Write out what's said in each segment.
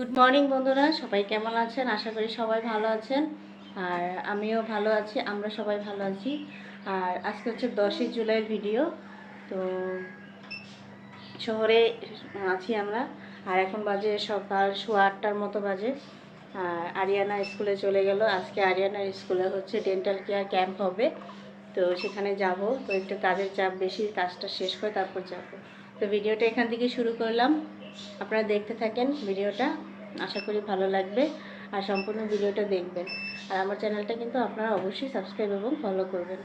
Good morning বন্ধুরা। সবাই কেমন আছেন? আশা করি সবাই ভালো আছেন। আর আমিও ভালো আছি, আমরা সবাই ভালো আছি। আর আজকে হচ্ছে দশই জুলাইয়ের ভিডিও তো শহরে আছি আমরা। আর এখন বাজে সকাল সোয়া আটটার মতো বাজে। আর আরিয়ানা স্কুলে চলে গেল। আজকে আরিয়ানার স্কুলে হচ্ছে ডেন্টাল কেয়ার ক্যাম্প হবে। তো সেখানে যাব। তো একটু কাজের চাপ বেশি, কাজটা শেষ করে তারপর যাব। তো ভিডিওটা এখান থেকে শুরু করলাম। আপনারা দেখতে থাকেন ভিডিওটা আশা করি ভালো লাগবে আর সম্পূর্ণ ভিডিওটা দেখবেন। আর আমার চ্যানেলটা কিন্তু আপনারা অবশ্যই সাবস্ক্রাইব এবং ফলো করবেন।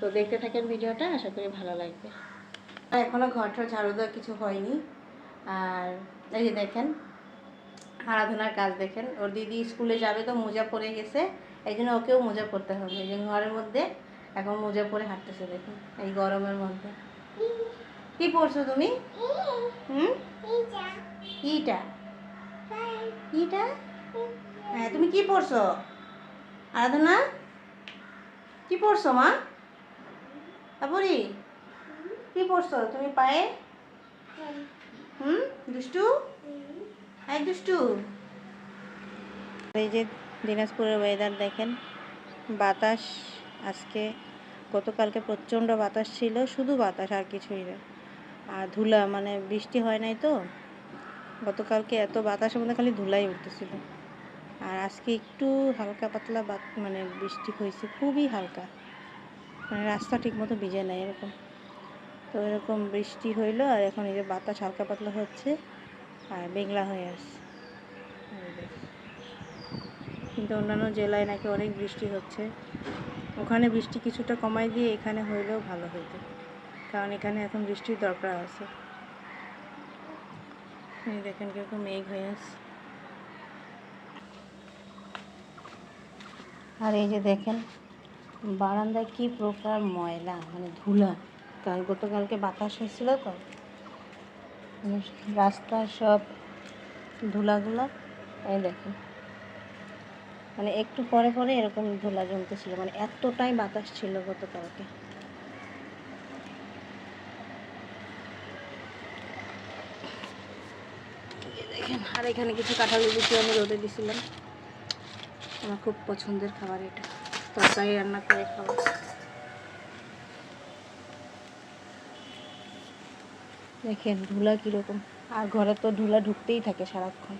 তো দেখতে থাকেন ভিডিওটা, আশা করি ভালো লাগবে। আর এখনও ঘরটা ঝাড়ু দেওয়া কিছু হয়নি। আর এই দেখেন, আরাধনার কাজ দেখেন। ওর দিদি স্কুলে যাবে তো মোজা পরে গেছে, এই জন্য ওকেও মোজা পরতে হবে। এই যে ঘরের মধ্যে, এখন মোজা পরে হাঁটতেছে দেখুন, এই গরমের মধ্যে। কি পরছো তুমি? হুম? কিটা কিটা? হ্যাঁ তুমি কি পড়ছো? আরাধনা? কি পড়ছো, মা? আবুরি কি পড়ছো? তুমি পায়ে? হুম, দুষ্টু? হ্যাঁ দুষ্টু। এই যে দিনাজপুরের ওয়েদার দেখেন, বাতাস আজকে, গতকালকে প্রচণ্ড বাতাস ছিল, শুধু বাতাস আর কিছুই না। আর ধুলা মানে বৃষ্টি হয় নাই তো। গতকালকে এত বাতাসের মধ্যে খালি ধুলাই উঠতেছিল। আর আজকে একটু হালকা পাতলা বাত- মানে বৃষ্টি হয়েছে, খুবই হালকা। মানে রাস্তা ঠিকমতো ভিজে নাই এরকম। তো এরকম বৃষ্টি হইল, আর এখন এই যে বাতাস হালকা পাতলা হচ্ছে, আর মেঘলা হয়ে আসছে কিন্তু অন্যান্য জেলায় নাকি অনেক বৃষ্টি হচ্ছে। ওখানে বৃষ্টি কিছুটা কমাই দিয়ে এখানে হইলেও ভালো হইতো। কারণ এখানে এখন বৃষ্টির দরকার আছে। এই দেখেন কীরকম মেঘ হয়ে আসছে আর এই যে দেখেন, বারান্দায় কি প্রকার ময়লা মানে ধুলা। কাল, গতকালকে বাতাস হয়েছিল তো। মানে রাস্তার সব ধুলাগুলো, এই দেখেন। মানে একটু পরে পরে এরকম ধুলা জমতেছিল মানে এতটাই বাতাস ছিল গতকালকে। আর এখানে কিছু কাঁঠাল লিচু আমি রোদে দিছিলাম। আমার খুব পছন্দের খাবার এটা। তরকারি রান্না করে খাওয়া দেখেন, ধুলা কীরকম। আর ঘরে তো ধুলা ঢুকতেই থাকে সারাক্ষণ।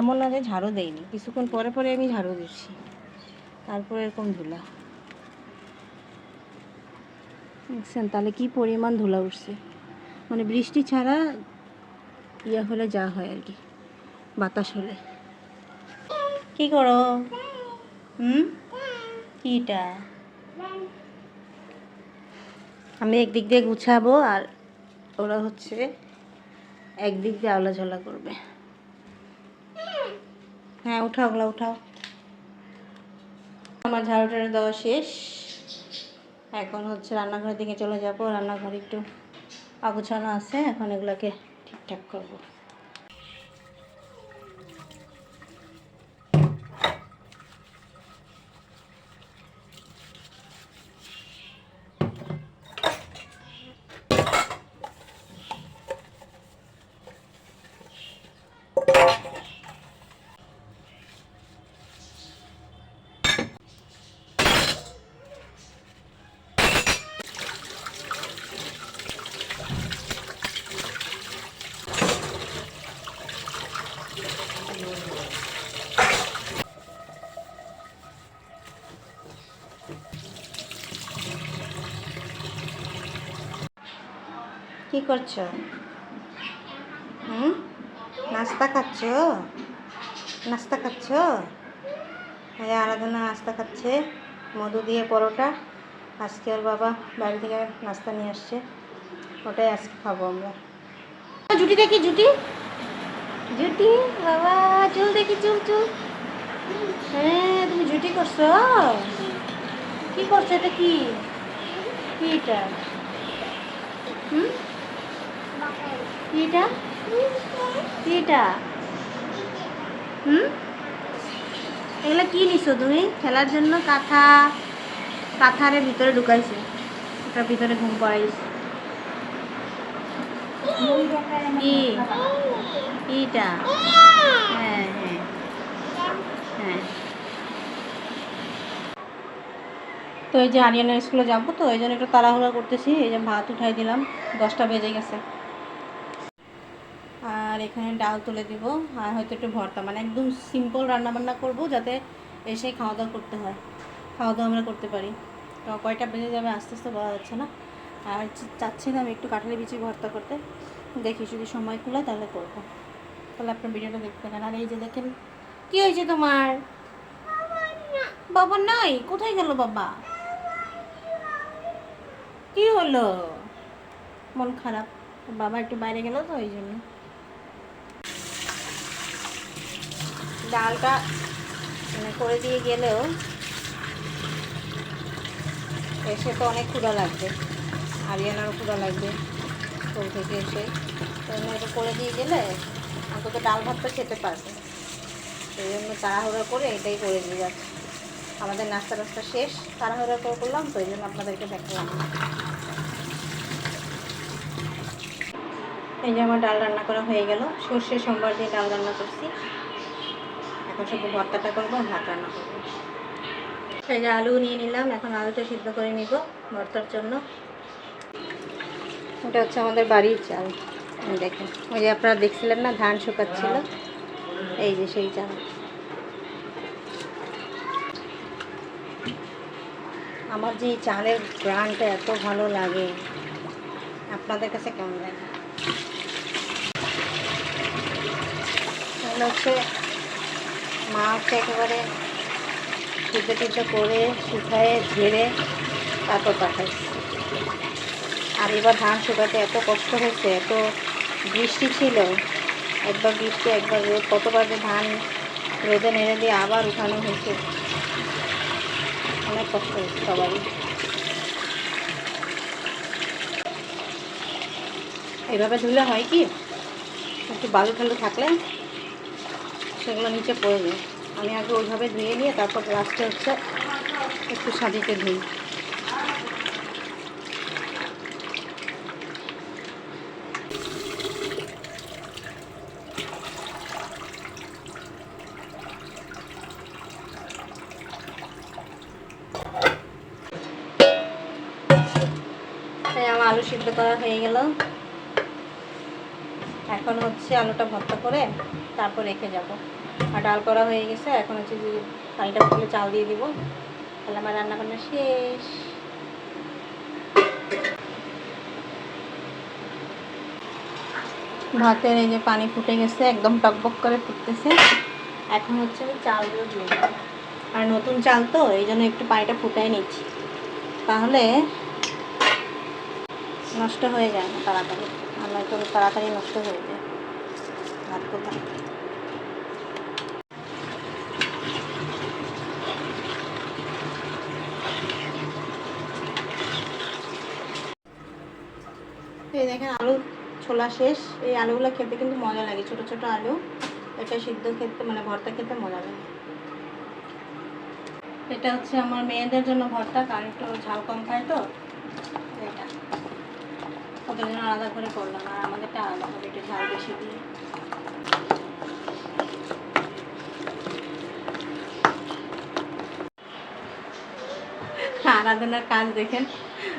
এমন না যে ঝাড়ু দেয়নি কিছুক্ষণ পরে পরে আমি ঝাড়ু দিচ্ছি। তারপরে এরকম ধুলা। দেখছেন, তাহলে কি পরিমাণ ধুলা উঠছে? মানে বৃষ্টি ছাড়া ইয়ে হলে যা হয় আর কি বাতাস হলে। কি করো? হুম? কিটা? আমি একদিক দিয়ে গুছাবো আর ওরা হচ্ছে একদিক দিয়ে আওলা ঝোলা করবে। হ্যাঁ উঠাও ওগুলো উঠাও। আমার ঝাড়ু টাড়ু দেওয়া শেষ। এখন হচ্ছে রান্নাঘরের দিকে চলে যাব। রান্নাঘরে একটু আগুছানো আছে এখন এগুলোকে ঠিকঠাক করব। করছ? হুম? নাস্তা খাচ্ছ? নাস্তা খাচ্ছ? এই আরাধনা নাস্তা খাচ্ছে, মধু দিয়ে পরোটা। আজকে ওর বাবা বাড়ি থেকে নাস্তা নিয়ে আসছে, ওটাই আজকে খাব আমরা। জুটি দেখি, জুটি। জুটি, বাবা, চুল দেখি, চুল চুল। হ্যাঁ তুমি জুটি করছ? কি করছ এটা কি? কি এটা? হুম? এটা? এটা? হুম? এগুলো কি নিছো তুমি? খেলার জন্য কাঁথা। কাঁথারের ভিতরে ঢুকাইছে। ওটার ভিতরে ঘুম পাড়াইছে। হ্যাঁ হ্যাঁ। হ্যাঁ। তো এই যে আরিয়ানের স্কুলে যাব তো, এই জন্য একটু তাড়াহুড়া করতেছি। এই যে ভাত উঠাই দিলাম। দশটা বেজে গেছে। আর এখানে ডাল তুলে দিব আর হয়তো একটু ভর্তা। মানে একদম সিম্পল রান্না বান্না করব যাতে এসে খাওয়া দাওয়া করতে হয়। খাওয়া দাওয়া আমরা করতে পারি। তো কয়টা বেজে যাবে আস্তে আস্তে বলা যাচ্ছে না। আর চাচ্ছিলাম একটু কাঁঠালি বিচি ভর্তা করতে। দেখি যদি সময় কুলায় তাহলে করব। তাহলে আপনার ভিডিওটা দেখতে পারেন আর এই যে দেখেন, কি হয়েছে তোমার? বাবা নাই, কোথায় গেল বাবা? কি হলো? মন খারাপ। বাবা একটু বাইরে গেল তো, ওই জন্য। ডালটা মানে করে দিয়ে গেলেও এসে তো অনেক ক্ষুধা লাগবে আরিয়ানারও ক্ষুধা লাগবে, স্কুল থেকে এসে। তো এটা করে দিয়ে গেলে অন্তত ডাল ভাতটা খেতে পারবে। সেই জন্য তাড়াহুড়া করে এটাই করে দিয়ে যাচ্ছে। আমাদের নাস্তা টাস্তা শেষ, তাড়াহুড়া করে করলাম, তো এই জন্য আপনাদেরকে দেখালাম। এই যে আমার ডাল রান্না করা হয়ে গেল, সর্ষে সোমবার দিয়ে ডাল রান্না করছি। শুধু ভর্তাটা করব, ভাত রান্না করব। এই যে আলু নিয়ে নিলাম, এখন আলুটা সিদ্ধ করে নিব ভর্তার জন্য। এটা হচ্ছে আমাদের বাড়ির চাল। দেখেন, ওই যে আপনারা দেখছিলেন না, ধান শুকাচ্ছিল। এই যে সেই চাল। আমার যে চালের গ্রানটা এত ভালো লাগে, আপনাদের কাছে কেমন লাগে? হচ্ছে মা হচ্ছে একেবারে সিদ্ধ টিদ্ধ করে শুকায়ে ঝেড়ে তারপর পাঠাইছে। আর এবার ধান শুকাতে এত কষ্ট হয়েছে, এত বৃষ্টি ছিল, একবার বৃষ্টি, একবার রোদ, কতবার যে ধান রোদে নেড়ে দিয়ে আবার উঠানো হয়েছে। অনেক কষ্ট হয়েছে সবারই। এভাবে ধুলে হয় কি? একটু বালু ঠালু থাকলে সেগুলো নিচে পড়ে যায়। আমি আগে ওইভাবে ধুয়ে নিয়ে তারপর লাস্টে হচ্ছে একটু সাজিতে ধুই। আমার আলু সিদ্ধ করা হয়ে গেল। এখন হচ্ছে আলুটা ভর্তা করে তারপর রেখে যাব। আর ডাল করা হয়ে গেছে, এখন হচ্ছে যে পানিটা ফুলে চাল দিয়ে দিব। তাহলে আমার রান্না বান্না শেষ। ভাতের এই যে পানি ফুটে গেছে, একদম টকবক করে ফুটতেছে। এখন হচ্ছে আমি চালগুলো দিয়ে দেবো আর নতুন চাল তো, এই জন্য একটু পানিটা ফুটাই নিচ্ছি। তাহলে নষ্ট হয়ে যায় না তাড়াতাড়ি। আর নয়তো তাড়াতাড়ি নষ্ট হয়ে যায়। ভাত কোথা এই দেখেন, আলু ছোলা শেষ। এই আলুগুলো খেতে কিন্তু মজা লাগে, ছোট ছোট আলু। এটা সিদ্ধ খেতে মানে ভর্তা খেতে মজা লাগে। এটা হচ্ছে আমার মেয়েদের জন্য ভর্তা কারণ একটু ঝাল কম খায় তো। আলাদা করে করলাম আর আমাদেরটা একটু আরাধনার কাজ দেখেন,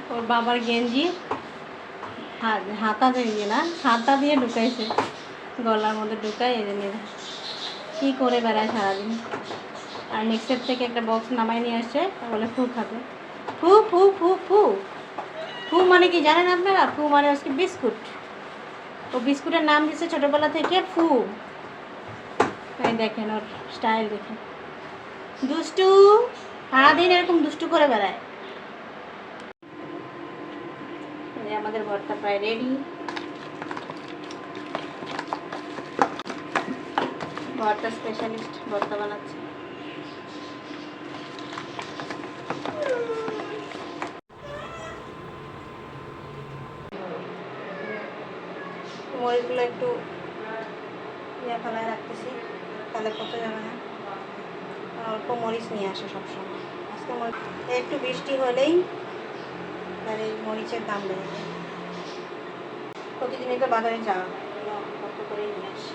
ওর বাবার গেঞ্জি, হাতা দিয়ে না, হাতা দিয়ে ঢুকাইছে, গলার মধ্যে ঢুকাই এই নিয়ে। কী করে বেড়ায় সারাদিন? আর মিক্সের থেকে একটা বক্স নামাই নিয়ে আসছে বলে, ফু খাবে। ফু ফু ফু ফু। ফু মানে কি জানেন আপনারা? ফু মানে হচ্ছে বিস্কুট। ও বিস্কুটের নাম দিচ্ছে ছোটোবেলা থেকে ফু। তাই দেখেন ওর স্টাইল দেখেন। দুষ্টু, সারাদিন এরকম দুষ্টু করে বেড়ায়। আমাদের ভর্তা প্রায় রেডি ভর্তা স্পেশালিস্ট ভর্তা বানাচ্ছে। মরিচগুলো একটু ইয়ে ফেলায় রাখতেছি, তাহলে পচে যাবে না। অল্প মরিচ নিয়ে আসে সবসময়। আজকে একটু বৃষ্টি হলেই এই মরিচের দাম বেড়ে যায়। প্রতিদিনই তো বাজারে যাওয়া কত নিয়ে আসি।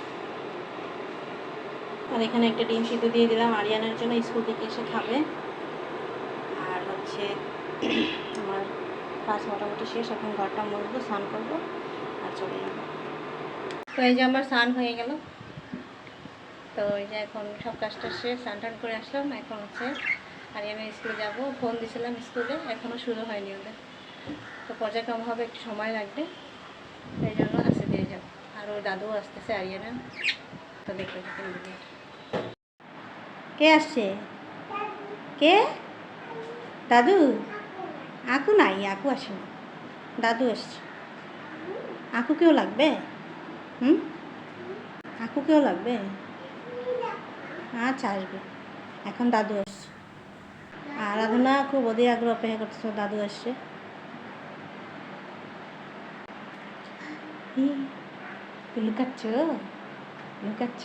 আর এখানে একটা ডিম সিদ্ধ দিয়ে দিলাম। আরিয়ানের জন্য স্কুল থেকে এসে খাবে। আর হচ্ছে আমার কাজ মোটামুটি শেষ। এখন ঘরটা মুছবো, স্নান করব, আর চলে যাব। তো এই যে আমার স্নান হয়ে গেল। তো এই যে এখন সব কাজটা শেষ স্নান টান করে আসলাম। এখন হচ্ছে আরিয়ানের স্কুলে যাব। ফোন দিয়েছিলাম স্কুলে এখনও শুরু হয়নি ওদের। তো পর্যায়ক্রম হবে, একটু সময় লাগবে। সেই জন্য আসতে দিয়ে যাব। আর ওর দাদুও আসতেছে আরিয়ানা তো দেখতে কে আসছে? কে? দাদু? আকু নাই, আকু আসে না দাদু আসছে আকু কেউ লাগবে? হুম? আকু কেউ লাগবে? আচ্ছা আসবে। এখন দাদু আসছে। আরাধনা খুব অধীর আগ্রহ অপেক্ষা করতেছে, দাদু আসছে। লুকাচ্ছ? লুকাচ্ছ?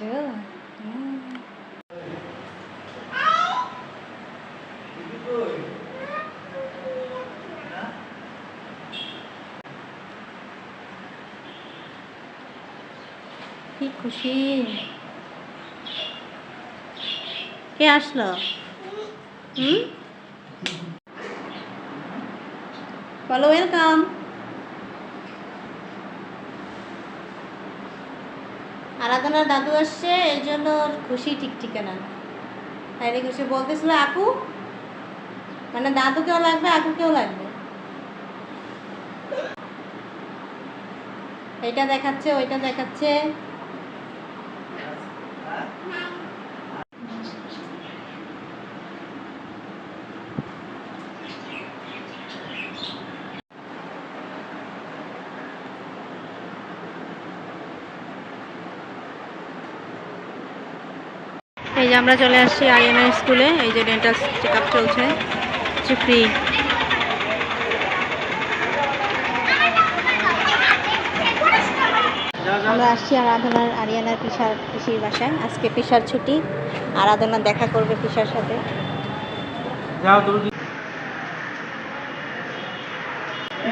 হুম। খুশি? কে আসলো? হুম? বলো ওয়েলকাম আরাধনার দাদু আসছে এই জন্য খুশি ঠিক ঠিকানা। না তাই খুশি বলতেছিল আকু মানে দাদুকেও লাগবে আকুকেও লাগবে। এটা দেখাচ্ছে, ওইটা দেখাচ্ছে। যে আমরা চলে আসছি আরিয়ানা স্কুলে এই যে ডেন্টাল চেক আপ চলছে ফ্রি আমরা আসছি আরাধনার আরিয়ানার পিসার পিসির বাসায়। আজকে পিসার ছুটি আরাধনা দেখা করবে পিসার সাথে।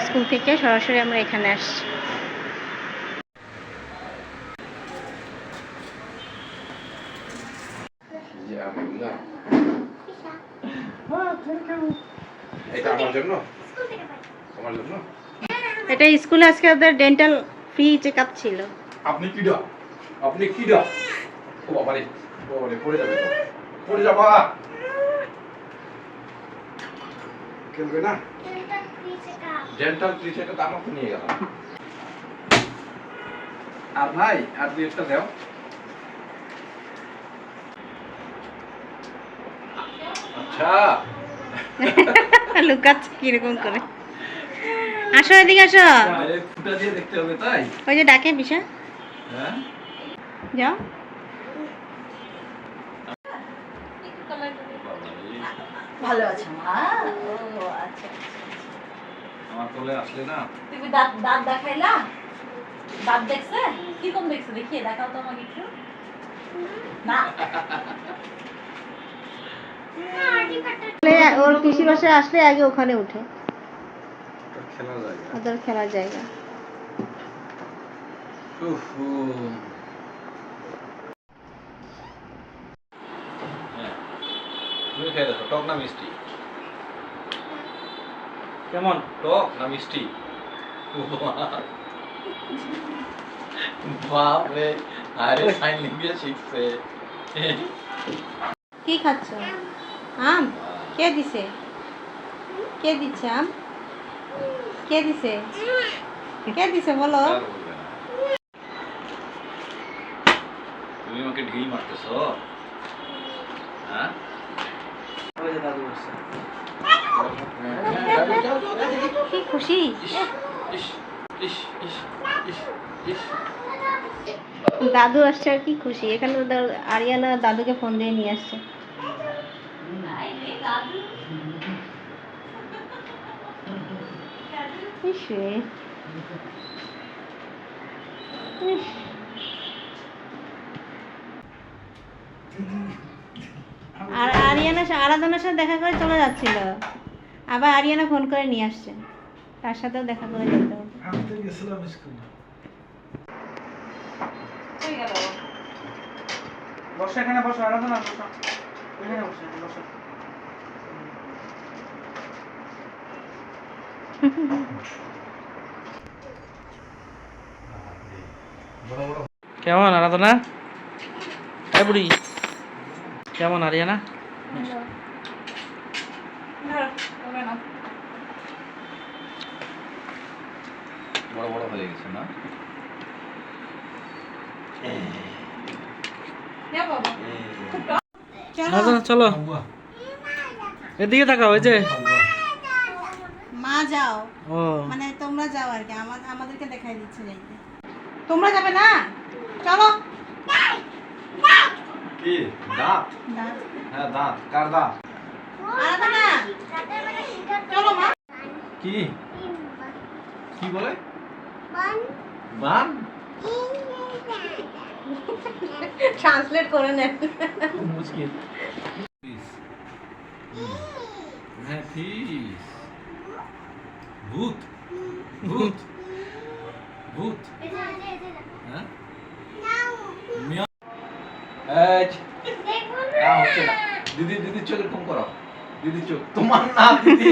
স্কুল থেকে সরাসরি আমরা এখানে আসছি এটা আমার জন্য আমার জন্য এটা স্কুলে আজকে ওদের ডেন্টাল ফ্রি চেক আপ ছিল। আপনি কিডা আপনি কিডা ও বাবা রে ও বাবা রে পড়ে যাবে পড়ে যাবা। খেলবে না? ডেন্টাল ফ্রি সেটা তো আমাকে নিয়ে গেলাম। আর ভাই আর দুই একটা দাও। আচ্ছা। লুকাচ্ছে কীরকম করে। আসো এদিকে আসো। আরে ফুটা দিয়ে দেখতে হবে তাই? ওই যে ডাকে পিসা হ্যাঁ? যাও। ভালো আছো মা? ও আচ্ছা আমার কোলে আসলে না? তুমি দাঁত দাঁত দেখাইলা? দাঁত দেখছে? কীরকম দেখছে? দেখিয়ে দেখাও তো আমাকে একটু। না? ওর পিসি বাসায় আসলে আগে ওখানে উঠে। ওদের খেলার জায়গা। উফ। তুমি খেয়ে দেখো টক না মিষ্টি? কেমন? টক না মিষ্টি? বাপ রে আরে সাইন শিখছে। কি খাচ্ছ? আম? কে দিছে? কে দিচ্ছে আম? কে দিছে? কে দিছে বলো। তুমি আমাকে ঢিল মারতেছ? হ্যাঁ? কি খুশি? দাদু আসছে আর কি খুশি? এখানে আরিয়ানা দাদুকে ফোন দিয়ে নিয়ে আসছে। রে। আর আরিয়ানা আরাধনার সাথে দেখা করে চলে যাচ্ছিল। আবার আরিয়ানা ফোন করে নিয়ে আসছে। তার সাথেও দেখা করে যেতে বসো এখানে, বসো, আরাধনা, বসো। এখানে বসো বসো। কেমন আরাধনা? হ্যাঁ বুড়ি। কেমন আরিয়ানা? বড় বড় হয়ে গেছে না? চলো। এদিকে থাকা ওই যে। মা যাও। ও। মানে তোমরা যাও আর কি আমাদেরকে দেখাই দিচ্ছে যাইতে। তোমরা যাবে না? চলো। কি? দাঁত? হ্যাঁ দাঁত। কার দাঁত? আরাধনা চলো মা। কি? কি বলে? বান। ট্রান্সলেট করে নেন। মুশকিল। হ্যাঁ ফিস ভূত ভূত ভূত। হ্যাঁ? মিয়া এই না হচ্ছে না। দিদি দিদি চোখ এরকম করো। দিদি চোখ। তোমার না দিদি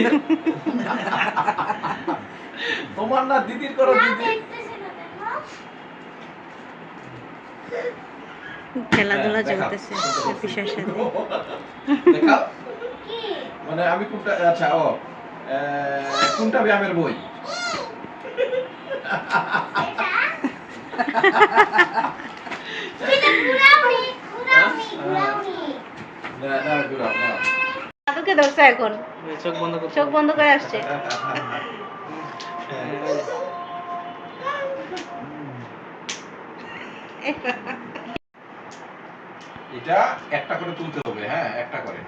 তোমার না দিদির করো দিদি খেলাধুলা হ্যাঁ, চলতেছে অফিসের সাথে দেখাও। মানে আমি কোনটা আচ্ছা ও। কোনটা ব্যায়ামের বই। দাদুকে ধরছে এখন। চোখ বন্ধ চোখ বন্ধ করে আসছে। এটা একটা করে তুলতে হবে হ্যাঁ একটা করে।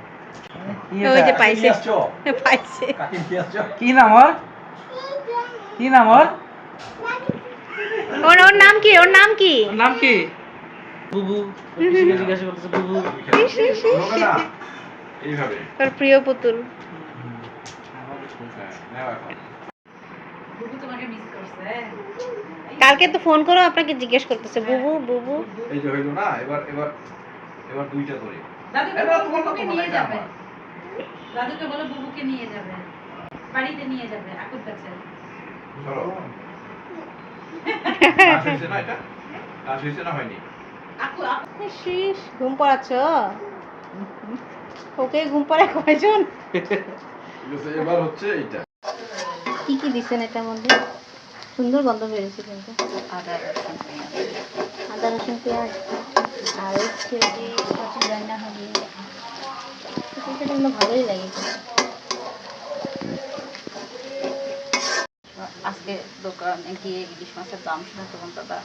ওই যে পাইছে। পাইছে। কাকে নিয়ে আসছো? কি নাম ওর? কি নাম ওর? ওর ওর নাম কি? ওর নাম কি? ওর নাম কি? বুবু। জিজ্ঞাসা করতেছে বুবু? এইভাবে। ওর প্রিয় পুতুল। হ্যাঁ। কালকে তো ফোন করো আপনাকে জিজ্ঞেস করতেছে বুবু বুবু? এই যে হইল না এবার এবার এবার দুইটা করে। তোমার নিয়ে যাবে। দাদুকে বলো বুবুকে নিয়ে যাবে। বাড়িতে নিয়ে যাবে আকুর কাছে। ঘুম পড়াচ্ছ? ওকে ঘুম পড়ায় কয়জন? এবার হচ্ছে কি কি দিচ্ছেন এটার মধ্যে? সুন্দর গন্ধ বেরোচ্ছে কিন্তু। আদা রসুন আদা রসুন পেঁয়াজ। আর হচ্ছে যে রান্না হবে ভালোই লাগে। আজকে দোকানে গিয়ে ইলিশ মাছের দাম শুনে তখন দাদা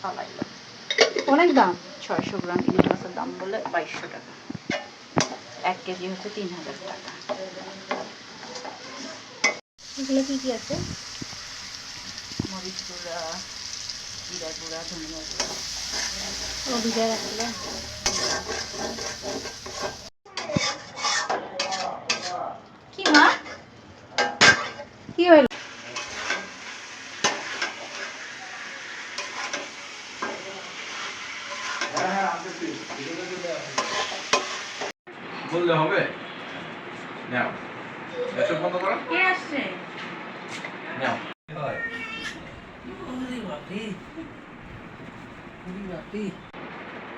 চালাইলো। অনেক দাম? ছয়শো গ্রাম ইলিশ মাছের দাম বলে বাইশশো টাকা। এক কেজি হচ্ছে তিন হাজার টাকা। এগুলো কি কি আছে? মরিচ গুঁড়া জিরা গুঁড়া ধনিয়া গুঁড়া। ও ভিজা রাখলে কি মা কি হইল বললে হবে? নাও। এসব বন্ধ করো। কে আসছে? নাও।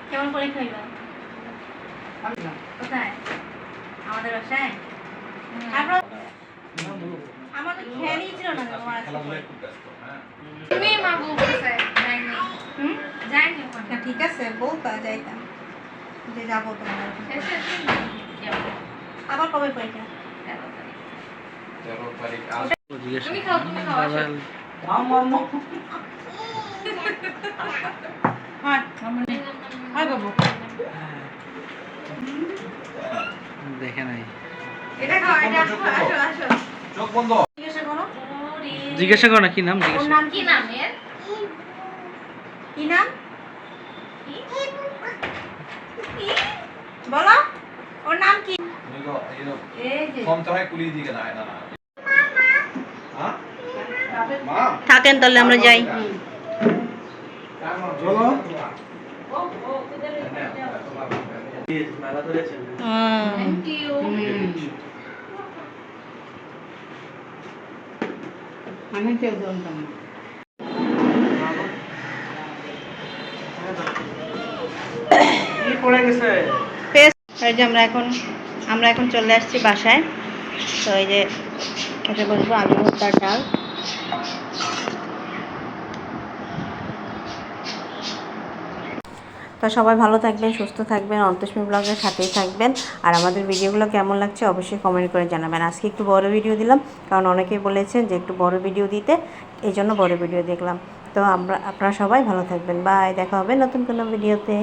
কেমন করে খাইবা? কোথায়? আমাদের বাসায়? তারপর খেয়ালই ছিল না ব্যস্ত হ্যাঁ। তুমি মা যাইনি। হুম? যাইনি না, ঠিক আছে বলতা যাইতাম। যে যাব তোমার আবার কবে পরীক্ষা? তুমি খাও তুমি খাও আসো। হয় হয় বাবু। দেখে নাই। এটা খাও এটা আসো আসো আসো। চোখ বন্ধ। জিজ্ঞাসা করো। না কি নাম জিজ্ঞাসা? নাম কি? নাম এর? কি নাম? বলো। ওর নাম কি? হয়? হ্যাঁ থাকেন তাহলে আমরা যাই। মেলা ধরেছেন আমি কেউ জানতাম না এই যে আমরা এখন আমরা এখন চলে আসছি বাসায়। তো এই যে খেতে বসবো আলু ভর্তার ডাল। তো সবাই ভালো থাকবেন, সুস্থ থাকবেন অন্তস্মী ব্লগের সাথেই থাকবেন। আর আমাদের ভিডিওগুলো কেমন লাগছে অবশ্যই কমেন্ট করে জানাবেন। আজকে একটু বড় ভিডিও দিলাম, কারণ অনেকেই বলেছেন যে একটু বড় ভিডিও দিতে, এই জন্য বড় ভিডিও দেখলাম। তো আমরা, আপনারা সবাই ভালো থাকবেন। বাই দেখা হবে নতুন কোনো ভিডিওতে